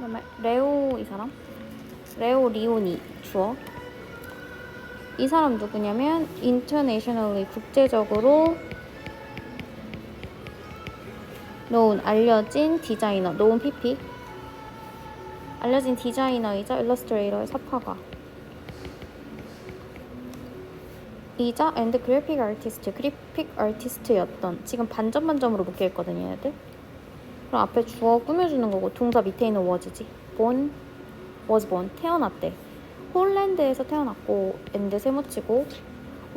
그다음에 레오 이 사람? 레오 리오니 주어. 이 사람 누구냐면 internationally 국제적으로 known 알려진 디자이너 known PP 알려진 디자이너이자 일러스트레이터의 사파가. 이자 앤드 그래픽 아티스트 그래픽 아티스트였던 지금 반점 반점으로 묶여 있거든요 얘들 그럼 앞에 주어 꾸며주는 거고 동사 밑에 있는 was지. born was born 태어났대. 홀랜드에서 태어났고 앤드 세모치고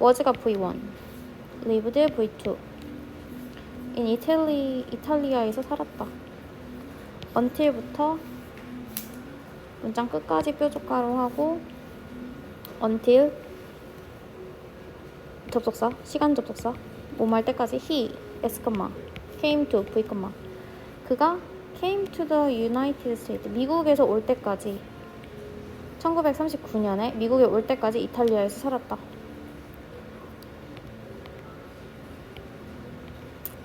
was가 V1 lived V2 in Italy 이탈리아에서 살았다. until부터 문장 끝까지 뾰족가로 하고 until 접속사 시간 접속사 뭐할 때까지 he s, came to v, 그가 came to the United States 미국에서 올 때까지 1939년에 미국에 올 때까지 이탈리아에서 살았다.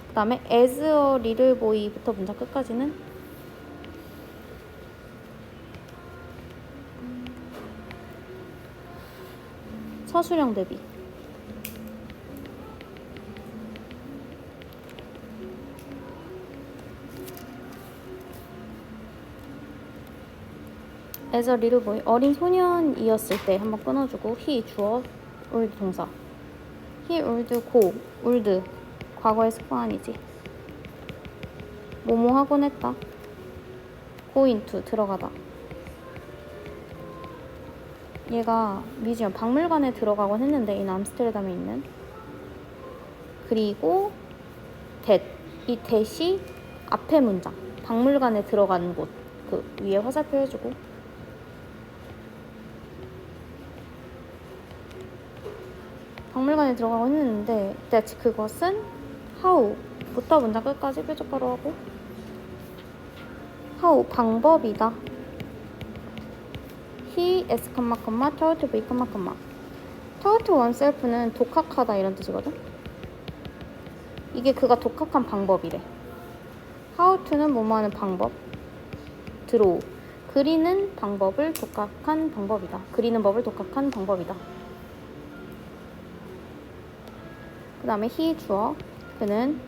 그 다음에 as a little boy부터 문장 끝까지는 서술형 대비 as a little boy 어린 소년이었을 때 한번 끊어주고 he 주어 old 동사. he old go old 과거의 습관이지. 뭐뭐 하곤 했다. go into 들어가다. 얘가 뮤지엄 박물관에 들어가곤 했는데 이 암스테르담에 있는. 그리고 that 이 that이 앞에 문장. 박물관에 들어가는 곳. 그 위에 화살표 해주고 박물관에 들어가고 했는데 that 그것은 how부터 문장 끝까지 뾰족가로 하고 how 방법이다. he s, told to be, to oneself는 독학하다 이런 뜻이거든. 이게 그가 독학한 방법이래. how to는 뭐뭐 하는 방법. draw. 그리는 방법을 독학한 방법이다. 그리는 법을 독학한 방법이다. 그 다음에 he 주어. 그는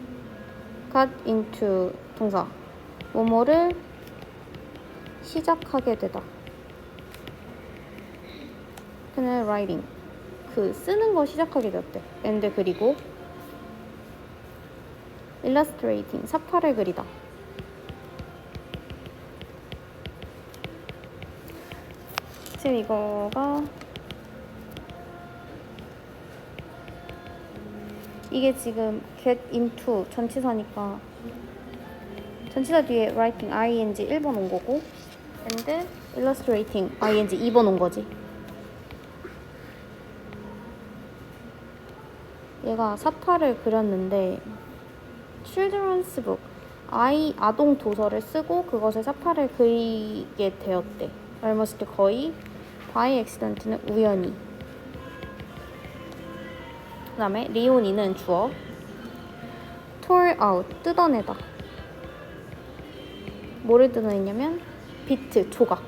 got into 동사. 뭐뭐를 시작하게 되다. 그는 writing. 그 쓰는 거 시작하게 되었대. and 그리고 illustrating. 사파를 그리다. 지금 이거가 이게 지금 get into 전치사니까 전치사 뒤에 writing ing 1번 온 거고 and illustrating ing 2번 온 거지 얘가 사파를 그렸는데 children's book 아이 아동 도서를 쓰고 그것에 사파를 그리게 되었대 almost 거의 by accident는 우연히 그 다음에 리오니는 주어 tore out 뜯어내다. 뭐를 뜯어내냐면 비트 조각.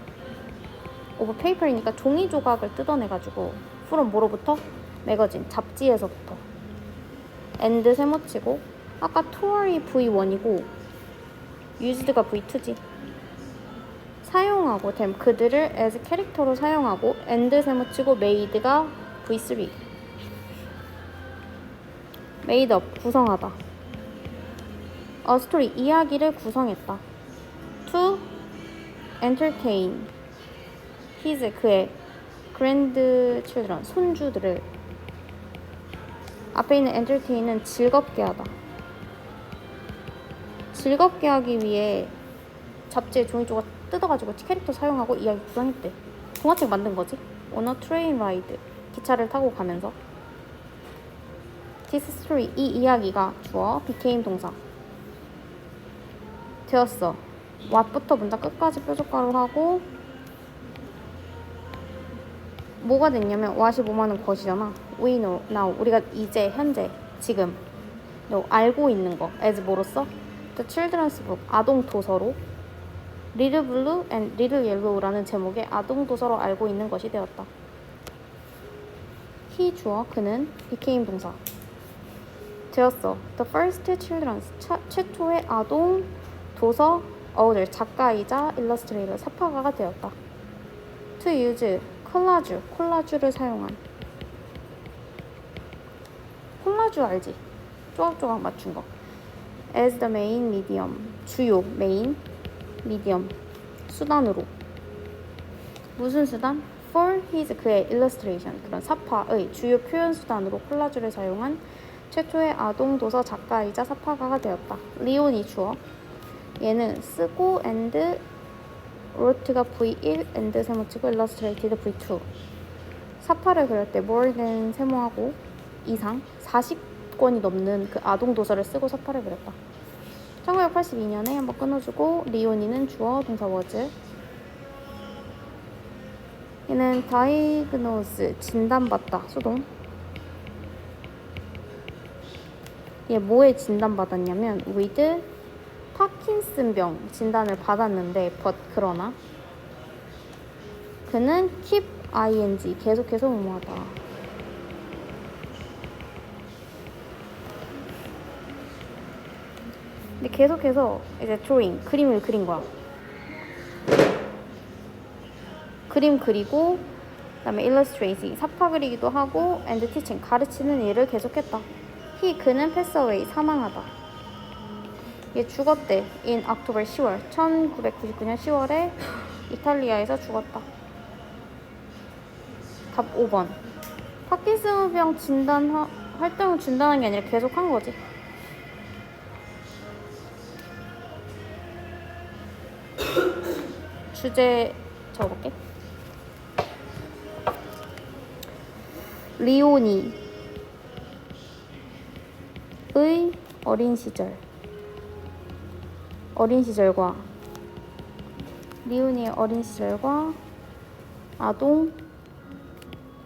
오버 페이퍼이니까 종이 조각을 뜯어내가지고 프롬 뭐로부터 매거진 잡지에서부터. 엔드 세모치고 아까 tore이 V1이고 used가 V2지. 사용하고 됨 그들을 as 캐릭터로 사용하고 엔드 세모치고 made가 V3 up 구성하다. a story 이야기를 구성했다. to entertain his 그의 grandchildren 손주들을 앞에 있는 entertain은 즐겁게 하다. 즐겁게 하기 위해 잡지에 종이 조각 뜯어가지고 캐릭터 사용하고 이야기 구성했대. 동화책 만든 거지. on a train ride 기차를 타고 가면서 This story 이 이야기가 주어 became 동사. 되었어. what부터 문장 끝까지 뾰족가로 하고 뭐가 됐냐면 what이 뭐하는 것이잖아. We know. Now 우리가 이제 현재 지금. 너 알고 있는 거. As 뭐로써? The children's book. 아동 도서로. 리를 블루 앤 리를 옐로우라는 제목의 아동 도서로 알고 있는 것이 되었다. he 주어 그는 became 동사 되었어. The first children's 차, 최초의 아동 도서 어우들 작가이자 일러스트레이터 사파가가 되었다. To use 콜라주 콜라주를 사용한 콜라주 알지? 조각조각 맞춘 거. As the main medium 주요 메인 미디엄 수단으로 무슨 수단? For his 그의 illustration 그런 사파의 주요 표현 수단으로 콜라주를 사용한 최초의 아동 도서 작가이자 사파가가 되었다. 리온이 주어 얘는 쓰고 and wrote가 V1 and 세모치고 illustrated V2 사파를 그릴 때 more 세모하고 이상 40권이 넘는 그 아동 도서를 쓰고 사파를 그렸다. 1982년에 한번 끊어주고 리오니는 주어 동사 워즈 얘는 diagnose 진단받다 수동 얘 뭐에 진단받았냐면 with 파킨슨병 진단을 받았는데 but 그러나 그는 keep ing 계속해서 무모하다 근데 계속해서 이제 drawing 그림을 그린 거야. 그림 그리고 그다음에 illustrating 사파 그리기도 하고 and teaching 가르치는 일을 계속했다. He 그는 away 사망하다. 얘 죽었대. in October 10월 1999년 10월에 이탈리아에서 죽었다. 답 5번. 파킨슨병 진단 하- 활동을 진단한 게 아니라 계속 한 거지. 주제 적어볼게. 리오니 의 어린 시절. 어린 시절과 리오니의 어린 시절과 아동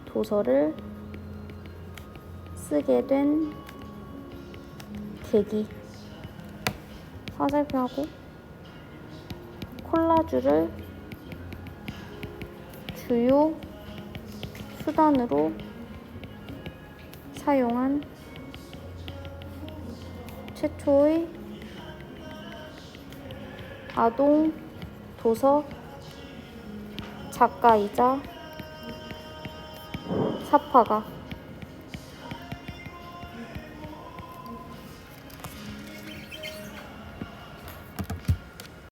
도서를 쓰게 된 계기. 화살표하고 콜라주를 주요 수단으로 사용한 최초의 아동 도서 작가이자 사파가